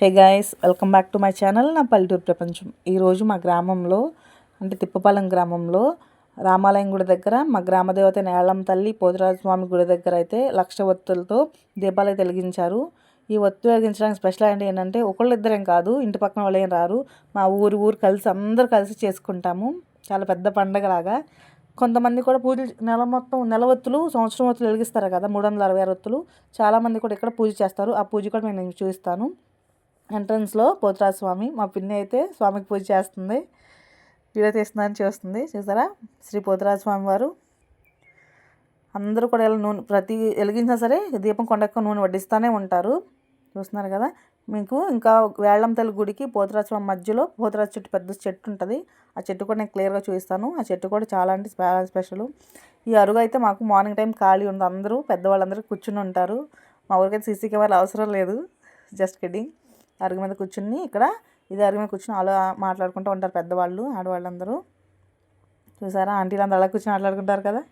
Hey guys welcome back to my channel. నా పల్లెటూరు ప్రపంచం. ఈరోజు మా గ్రామంలో అంటే తిప్పపాలెం గ్రామంలో రామాలయం గుడి దగ్గర మా గ్రామదేవత నేళం తల్లి స్వామి గుడి దగ్గర అయితే లక్ష ఒత్తులతో దీపాలు వెలిగించారు. ఈ ఒత్తు వెలిగించడానికి స్పెషల్ అంటే ఏంటంటే ఒకళ్ళు ఇద్దరేం కాదు ఇంటి పక్కన వాళ్ళు ఏం రారు. మా ఊరు ఊరు కలిసి అందరూ కలిసి చేసుకుంటాము. చాలా పెద్ద పండగలాగా. కొంతమంది కూడా పూజలు నెల మొత్తం నెల ఒత్తులు సంవత్సరం ఒత్తులు వెలిగిస్తారు కదా మూడు వందల అరవై ఆరు ఒత్తులు. చాలామంది కూడా ఇక్కడ పూజ చేస్తారు. ఆ పూజ కూడా నేను చూపిస్తాను. ఎంట్రన్స్లో పోతురాజు స్వామి మా పిన్ని అయితే స్వామికి పూజ చేస్తుంది. వీడియో తీస్తుందని చేస్తుంది. చూసారా? శ్రీ పోతురాజు స్వామి వారు. అందరూ కూడా ఇలా నూనె ప్రతి వెలిగించినా సరే దీపం కొండక్క నూనె వడ్డిస్తూనే ఉంటారు. చూస్తున్నారు కదా? మీకు ఇంకా వేళ్ళం గుడికి పోతురాజు స్వామి మధ్యలో పోతురాజు చెట్టు పెద్ద చెట్టు ఉంటుంది. ఆ చెట్టు కూడా నేను క్లియర్గా చూపిస్తాను. ఆ చెట్టు కూడా చాలా అంటే చాలా స్పెషల్. ఈ అరుగు అయితే మాకు మార్నింగ్ టైం ఖాళీ ఉంది. అందరూ పెద్దవాళ్ళందరూ కూర్చుని ఉంటారు. మా ఊరికైతే సీసీ కెమెరా అవసరం లేదు. Just kidding. అరుగు మీద కూర్చుని ఇక్కడ ఇది అరుగు మీద కూర్చుని అలా మాట్లాడుకుంటూ ఉంటారు పెద్దవాళ్ళు ఆడవాళ్ళందరూ. చూసారా? ఆంటీలు అందరూ అలా కూర్చొని మాట్లాడుకుంటారు కదా?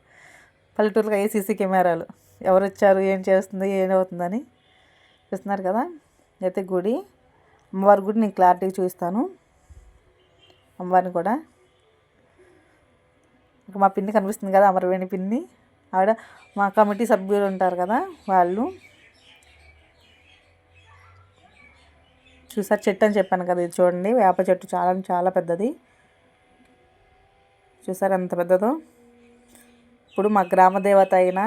పల్లెటూరులో ఏ సీసీ కెమెరాలు. ఎవరు వచ్చారు? ఏం చేస్తుంది? ఏం అవుతుందని చూస్తున్నారు కదా? అయితే గుడి అమ్మవారి గుడి నేను క్లారిటీగా చూపిస్తాను అమ్మవారిని కూడా. ఇంకా మా పిన్ని కనిపిస్తుంది కదా? అమరవేణి పిన్ని. ఆవిడ మా కమిటీ సభ్యులు ఉంటారు కదా వాళ్ళు. చూసారు చెట్టు అని చెప్పాను కదా ఇది చూడండి. వేప చెట్టు చాలా చాలా పెద్దది. చూసారు ఎంత పెద్దదో? ఇప్పుడు మా గ్రామ దేవత అయిన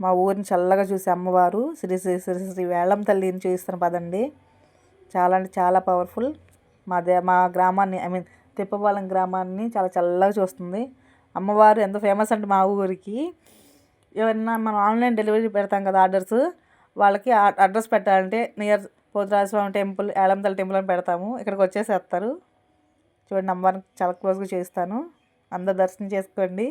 మా ఊరిని చల్లగా చూసే అమ్మవారు శ్రీ శ్రీ శ్రీ శ్రీ వేళం తల్లిని చూపిస్తున్న పదండి. చాలా అంటే చాలా పవర్ఫుల్ మా దే మా గ్రామాన్ని ఐ మీన్ తిప్పపాలెం గ్రామాన్ని చాలా చల్లగా చూస్తుంది. అమ్మవారు ఎంత ఫేమస్ అంటే మా ఊరికి. ఏమన్నా మనం ఆన్లైన్ డెలివరీ పెడతాం కదా ఆర్డర్స్ వాళ్ళకి అడ్రస్ పెట్టాలంటే near Pothurajaswamy temple Elanthala temple అని పెడతాము. ఇక్కడికి వచ్చేసేస్తారు. చూడండి అమ్మవారిని చాలా క్లోజ్గా చేస్తాను అందరు దర్శనం చేసుకోండి.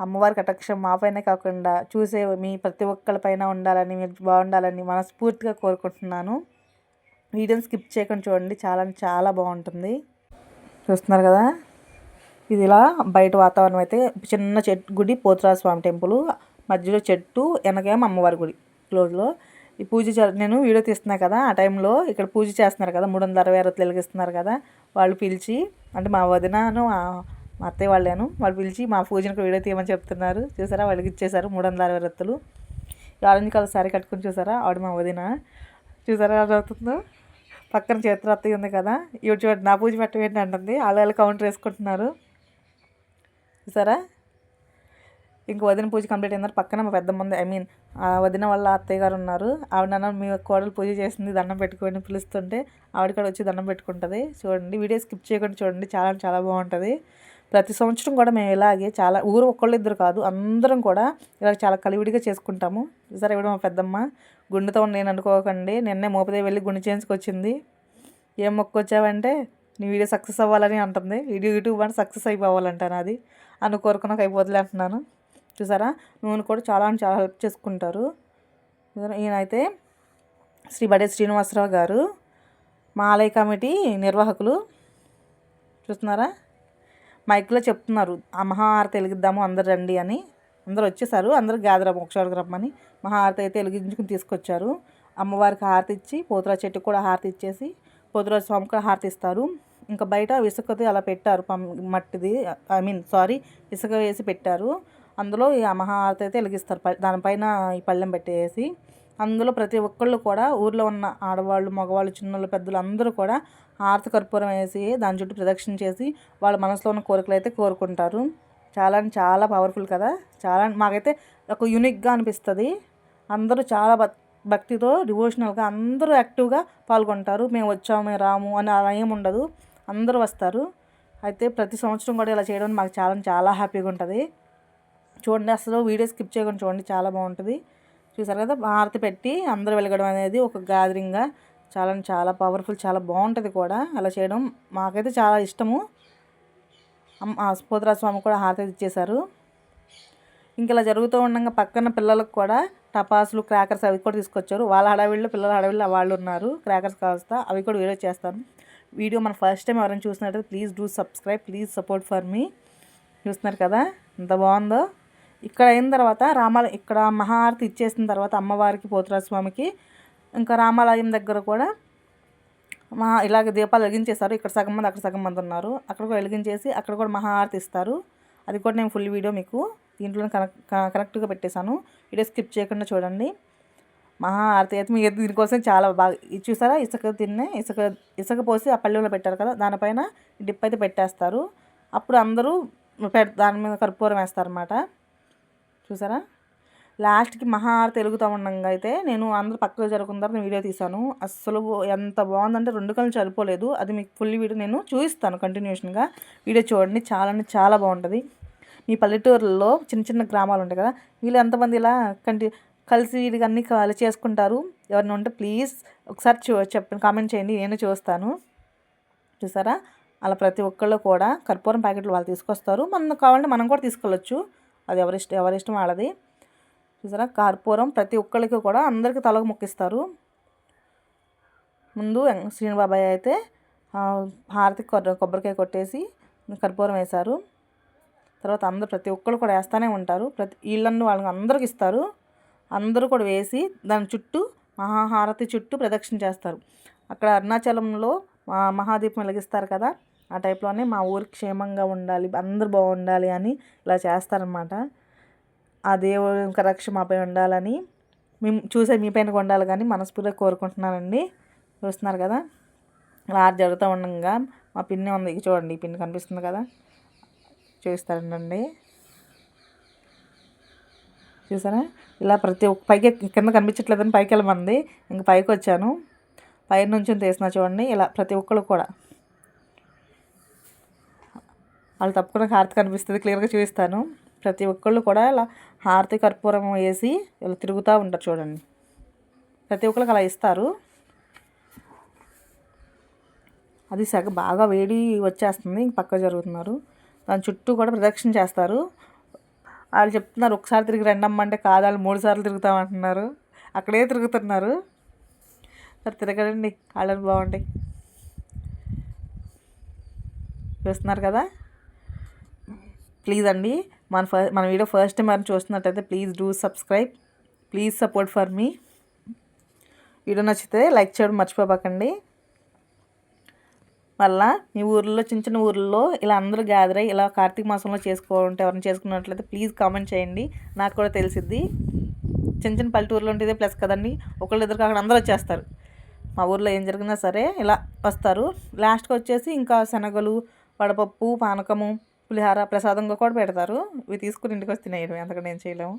అమ్మవారి కటాక్షం మా పైన కాకుండా చూసే మీ ప్రతి ఒక్కరిపైన ఉండాలని మీరు బాగుండాలని మనస్ఫూర్తిగా కోరుకుంటున్నాను. వీడియోని స్కిప్ చేయకుండా చూడండి. చాలా చాలా బాగుంటుంది. చూస్తున్నారు కదా? ఇది ఇలా బయట వాతావరణం అయితే చిన్న చెట్టు గుడి పోతురాజ స్వామి టెంపుల్. మధ్యలో చెట్టు వెనకేమో అమ్మవారి గుడి క్లోజ్లో. ఈ పూజ నేను వీడియో తీస్తున్నా కదా ఆ టైంలో ఇక్కడ పూజ చేస్తున్నారు కదా మూడు వందల అరవై అరవై వెలిగిస్తున్నారు కదా వాళ్ళు పిలిచి అంటే మా వదినను మా అత్తయ్య వాళ్ళేను వాళ్ళు పిలిచి మా పూజనకు వీడియో తీయమని చెప్తున్నారు. చూసారా? వాళ్ళకి ఇచ్చేసారు మూడు వందల అరవై రత్తులు. ఆరెంజ్ కలర్ సారీ కట్టుకుని చూసారా? ఆవిడ మా వదిన. చూసారా ఎలా అవుతుందో పక్కన చేతులు అత్తయ్య ఉంది కదా ఇవి చూడండి నా పూజ పెట్టవేంటి అంటుంది. వాళ్ళు కౌంటర్ వేసుకుంటున్నారు. చూసారా? ఇంక వదిన పూజ కంప్లీట్ అయినారు పక్కన మా పెద్ద మంది ఐ మీన్ వదిన వాళ్ళ అత్తయ్య గారు ఉన్నారు. ఆవిడ నాన్న మీ కోడలు పూజ చేసింది దండం పెట్టుకొని పిలుస్తుంటే ఆవిడ కూడా వచ్చి దండం పెట్టుకుంటుంది. చూడండి వీడియో స్కిప్ చేయకుండా చూడండి. చాలా చాలా బాగుంటుంది. ప్రతి సంవత్సరం కూడా మేము ఇలాగే చాలా ఊరు ఒక్కళ్ళిద్దరు కాదు అందరం కూడా ఇలా చాలా కలివిడిగా చేసుకుంటాము. సరే ఇవిడ మా పెద్దమ్మ. గుండెతో నేను అనుకోకండి. నిన్నే మోపదే వెళ్ళి గుండె చేయించుకొచ్చింది ఏం మొక్కొచ్చావంటే నీ వీడియో సక్సెస్ అవ్వాలని అంటుంది. వీడియో యూట్యూబ్ అంటే సక్సెస్ అయిపోవాలంటాను అది. అని కోరుకున్నాక అయిపోతులే అంటున్నాను. చూసారా? నూనె కూడా చాలా చాలా హెల్ప్ చేసుకుంటారు. ఈయనైతే శ్రీ బడే శ్రీనివాసరావు గారు మా ఆలయ కమిటీ నిర్వాహకులు. చూస్తున్నారా? మైక్లో చెప్తున్నారు ఆ మహాహారతి వెలిగిద్దాము అందరు రండి అని. అందరు వచ్చేసారు అందరు గ్యాదర్ ఒకసారి రమ్మని. మహాహారతి అయితే వెలిగించుకుని తీసుకొచ్చారు. అమ్మవారికి హారతి ఇచ్చి పోతురా చెట్టుకు కూడా హారతి ఇచ్చేసి పోతురాజు స్వామికి కూడా హారతి ఇస్తారు. ఇంకా బయట ఇసుకది అలా పెట్టారు పం మట్టిది ఐ మీన్ సారీ ఇసుక వేసి పెట్టారు. అందులో ఈ మహాహారతి అయితే వెలిగిస్తారు. దానిపైన ఈ పళ్ళెం పెట్టేసి అందులో ప్రతి ఒక్కళ్ళు కూడా ఊర్లో ఉన్న ఆడవాళ్ళు మగవాళ్ళు చిన్నోళ్ళు పెద్దలు అందరూ కూడా హారతి కర్పూరం వేసి దాని చుట్టూ ప్రదక్షిణ చేసి వాళ్ళ మనసులో ఉన్న కోరికలు అయితే కోరుకుంటారు. చాలా చాలా పవర్ఫుల్ కదా. చాలా మాకైతే ఒక యూనిక్గా అనిపిస్తుంది. అందరూ చాలా భక్తితో డివోషనల్గా అందరూ యాక్టివ్గా పాల్గొంటారు. మేము వచ్చాము మేము రాము అని అలా ఏమి ఉండదు. అందరూ వస్తారు. అయితే ప్రతి సంవత్సరం కూడా ఇలా చేయడం మాకు చాలా చాలా హ్యాపీగా ఉంటుంది. చూడండి అసలు వీడియో స్కిప్ చేయకుండా చూడండి చాలా బాగుంటుంది. చూసారు కదా హారతి పెట్టి అందరూ వెలగడం అనేది ఒక గ్యాదరింగ్గా చాలా చాలా పవర్ఫుల్ చాలా బాగుంటుంది కూడా. అలా చేయడం మాకైతే చాలా ఇష్టము. పోతురా స్వామి కూడా హారతి ఇచ్చేశారు. ఇంకా ఇలా జరుగుతూ ఉండగా పక్కన పిల్లలకు కూడా టపాసులు క్రాకర్స్ అవి కూడా తీసుకొచ్చారు. వాళ్ళ హడావిళ్ళు పిల్లల హడావిళ్ళు వాళ్ళు ఉన్నారు. క్రాకర్స్ కాస్తా అవి కూడా వీడియో చేస్తాను. వీడియో మన ఫస్ట్ టైం ఎవరైనా చూసినట్టు please do subscribe please support for me చూస్తున్నారు కదా ఎంత బాగుందో. ఇక్కడ అయిన తర్వాత రామాల ఇక్కడ మహాహారతి ఇచ్చేసిన తర్వాత అమ్మవారికి పోతురాజ స్వామికి ఇంకా రామాలయం దగ్గర కూడా మహా ఇలాగ దీపాలు వెలిగించేస్తారు ఇక్కడ సగం మంది అక్కడ సగం మంది ఉన్నారు. అక్కడ కూడా వెలిగించేసి అక్కడ కూడా మహాహారతి ఇస్తారు. అది కూడా నేను ఫుల్ వీడియో మీకు దీంట్లో కనెక్ట్ కరెక్ట్గా పెట్టేశాను. వీడియో స్కిప్ చేయకుండా చూడండి. మహాహారతి అయితే మీ దీనికోసం చాలా బాగా ఇది చూసారా? ఇసుక తిన్నే ఇసుక ఇసుక పోసి ఆ పల్లెలో పెట్టారు కదా? దానిపైన డిప్ అయితే పెట్టేస్తారు. అప్పుడు అందరూ దాని మీద కర్పూరం వేస్తారన్నమాట. చూసారా? లాస్ట్కి మహాహారతి వెలుగుతూ ఉండగా అయితే నేను అందరూ పక్కకు జరుగుతున్న తర్వాత వీడియో తీశాను. అస్సలు ఎంత బాగుందంటే రెండు కళ్ళు చనిపోలేదు అది మీకు ఫుల్ వీడియో నేను చూపిస్తాను కంటిన్యూషన్గా వీడియో చూడండి. చాలా అంటే చాలా బాగుంటుంది. మీ పల్లెటూరులో చిన్న చిన్న గ్రామాలు ఉంటాయి కదా వీళ్ళు ఎంతమంది ఇలా కంటి కలిసి వీడికి అన్ని కాలు చేసుకుంటారు? ఎవరిని ఉంటే ప్లీజ్ ఒకసారి చూ చెప్పండి కామెంట్ చేయండి. నేను చూస్తాను. చూసారా? అలా ప్రతి ఒక్కళ్ళు కూడా కర్పూరం ప్యాకెట్లు వాళ్ళు తీసుకొస్తారు. మనం కావాలంటే మనం కూడా తీసుకెళ్ళొచ్చు. అది ఎవరిష్టం ఎవరిష్టం వాళ్ళది. చూసారా? కర్పూరం ప్రతి ఒక్కరికి కూడా అందరికీ తలకు మొక్కిస్తారు. ముందు శ్రీనిబాబాయ్ అయితే హారతి కొబ్బరికాయ కొట్టేసి కర్పూరం వేశారు. తర్వాత అందరూ ప్రతి ఒక్కరు కూడా వేస్తూనే ఉంటారు. ప్రతి వీళ్ళನ್ನು వాళ్ళకి అందరికి ఇస్తారు. అందరూ కూడా వేసి దాని చుట్టూ మహాహారతి చుట్టూ ప్రదక్షిణ చేస్తారు. అక్కడ అరుణాచలంలో మహాదీపం వెలిగిస్తారు కదా? ఆ టైప్లోనే మా ఊరు క్షేమంగా ఉండాలి అందరు బాగుండాలి అని ఇలా చేస్తారనమాట ఆ దేవుడి యొక్క రక్ష మాపై ఉండాలని మేము చూసే మీ పైన ఉండాలి కానీ మనస్ఫూర్తిగా కోరుకుంటున్నానండి. చూస్తున్నారు కదా? ఇలా జరుగుతూ ఉండగా మా పిన్ని ఉంది. చూడండి ఈ పిన్ని కనిపిస్తుంది కదా? చూస్తానండి. చూసారా? ఇలా ప్రతి ఒక్క పైకి కింద కనిపించట్లేదని పైకి వెళ్ళమంది ఇంక పైకి వచ్చాను పై నుంచి తీసిన చూడండి ఇలా ప్రతి ఒక్కరు కూడా. వాళ్ళు తప్పకుండా హారతి కనిపిస్తుంది క్లియర్గా చూపిస్తాను. ప్రతి ఒక్కళ్ళు కూడా ఇలా హారతి కర్పూరం వేసి ఇలా తిరుగుతూ ఉంటారు చూడండి. ప్రతి ఒక్కరికి అలా ఇస్తారు. అది సగ బాగా వేడి వచ్చేస్తుంది ఇంక పక్క జరుగుతున్నారు. దాని చుట్టూ కూడా ప్రదక్షిణ చేస్తారు. వాళ్ళు చెప్తున్నారు ఒకసారి తిరిగి రెండమ్మంటే కాదు వాళ్ళు మూడు సార్లు తిరుగుతామంటున్నారు అక్కడే తిరుగుతున్నారు. సరే తిరగడండి కాళ్ళని బాగుంటాయి. చూస్తున్నారు కదా? ప్లీజ్ అండి మన ఫ మన వీడియో ఫస్ట్ టైం మనం చూస్తున్నట్టయితే please do subscribe. Please support for me. Video నచ్చితే లైక్ చేయడం మర్చిపోబాకండి. మళ్ళా మీ ఊర్లో చిన్న చిన్న ఊర్లో ఇలా అందరూ గ్యాదర్ అయ్యి ఇలా కార్తీక మాసంలో చేసుకోవాలంటే ఎవరైనా చేసుకున్నట్లయితే ప్లీజ్ కామెంట్ చేయండి. నాకు కూడా తెలిసిద్ది. చిన్న చిన్న పల్లెటూరులో ఉంటే ప్లస్ కదండి. ఒకళ్ళు ఇద్దరు కాకుండా అందరూ వచ్చేస్తారు. మా ఊర్లో ఏం జరిగినా సరే ఇలా వస్తారు. లాస్ట్కి వచ్చేసి ఇంకా శనగలు వడపప్పు పానకము పులిహార ప్రసాదంగా కూడా పెడతారు. ఇవి తీసుకుని ఇంటికి వచ్చి తినేయడం ఎంతకంటే ఏం చేయలేము.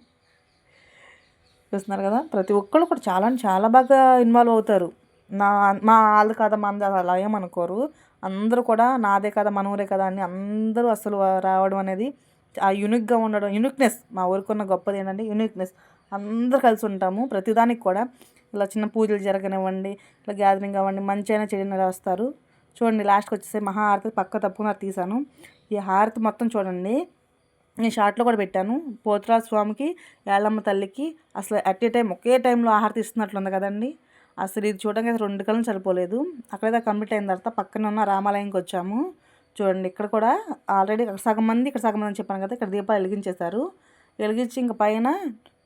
చూస్తున్నారు కదా ప్రతి ఒక్కళ్ళు కూడా చాలా అంటే చాలా బాగా ఇన్వాల్వ్ అవుతారు. నా మా వాళ్ళు కదా మంది అలా ఏమనుకోరు అందరూ కూడా నాదే కదా మన ఊరే కదా అని అందరూ అసలు రావడం అనేది ఆ యూనిక్గా ఉండడం యూనిక్నెస్ మా ఊరికి ఉన్న గొప్పది ఏంటంటే యూనిక్నెస్ అందరూ కలిసి ఉంటాము ప్రతిదానికి కూడా. ఇలా చిన్న పూజలు జరగనివ్వండి ఇలా గ్యాదరింగ్ అవ్వండి మంచి అయినా చెడిన రాస్తారు. చూడండి లాస్ట్కి వచ్చేసి మహాఆరతి పక్క తప్పుకుని తీసాను ఈ హారతి మొత్తం చూడండి. నేను షార్ట్లో కూడా పెట్టాను. పోతురాజు స్వామికి ఏళ్ళమ్మ తల్లికి అసలు అట్ ఏ టైం ఒకే టైంలో ఆహారతి ఇస్తున్నట్లుంది కదండి. అసలు ఇది చూడడానికి అయితే రెండు కళ్ళు సరిపోలేదు. అక్కడైతే కంప్లీట్ అయిన తర్వాత పక్కన ఉన్న రామాలయంకి వచ్చాము. చూడండి ఇక్కడ కూడా ఆల్రెడీ సగం మంది ఇక్కడ సగం మంది అని చెప్పాను కదా ఇక్కడ దీపాలు వెలిగించేశారు. వెలిగించి ఇంక పైన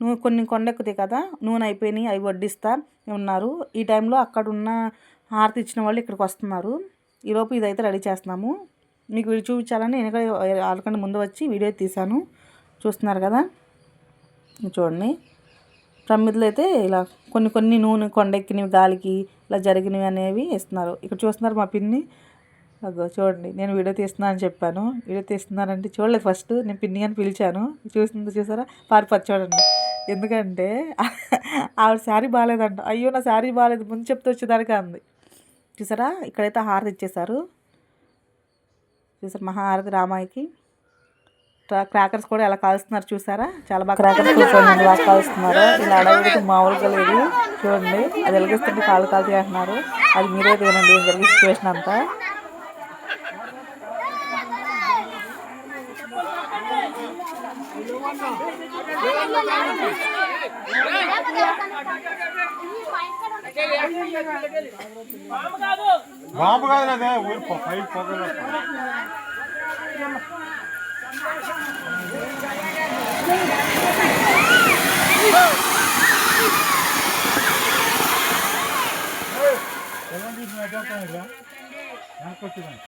నూనె కొన్ని కొండెక్కుతాయి కదా నూనె అయిపోయినాయి అవి వడ్డిస్తా ఉన్నారు. ఈ టైంలో అక్కడ ఉన్న హారతి ఇచ్చిన వాళ్ళు ఇక్కడికి వస్తున్నారు. ఈలోపు ఇదైతే రెడీ చేస్తున్నాము. మీకు వీడియో చూపించాలని నేను కూడా వాళ్ళకంటే ముందు వచ్చి వీడియో తీశాను. చూస్తున్నారు కదా? చూడండి. ప్రమిదలు అయితే ఇలా కొన్ని కొన్ని నూనె కొండెక్కినవి గాలికి ఇలా జరిగినవి అనేవి ఇస్తున్నారు ఇక్కడ చూస్తున్నారు మా పిన్ని? అదో చూడండి. నేను వీడియో తీస్తున్నా అని చెప్పాను. వీడియో తీస్తున్నానంటే చూడలేదు ఫస్ట్. నేను పిన్ని అని పిలిచాను. చూసింది చూసారా? పారిపోతు చూడండి ఎందుకంటే ఆవిడ శారీ బాగాలేదంట. అయ్యో నా శారీ బాగాలేదు. ముందు చెప్తే వచ్చేదానికి అంది. చూసారా? ఇక్కడైతే హారతి ఇచ్చేసారు చూసారు మహాహారతి రామాయికి. క్రా- క్రాకర్స్ కూడా ఎలా కాలుస్తున్నారు చూసారా? చాలా బాగా క్రాకర్స్ చూడండి బాగా కాలుస్తున్నారు. ఇలా అడగడానికి మామూలుగా లేదు. చూడండి అది వెలిగిస్తుంటే కాలు కాలుతాయి అంటున్నారు అది మీరే తినండి జరిగే సిచ్యువేషన్ అంతా. బాంబు కాదు అదే ఊరి పైకి పొగలు సెవెంటీ ఎట్లా వెనక్కి వచ్చిందండి